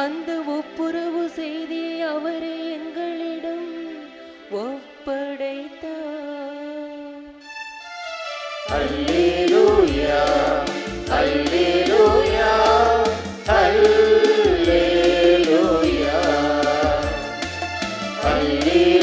அந்த ஒப்புரவு செய்தியை அவரே எங்களிடம் ஒப்படைத்தார். அல்லேலூயா அல்லேலூயா அல்லேலூயா அல்லேலூயா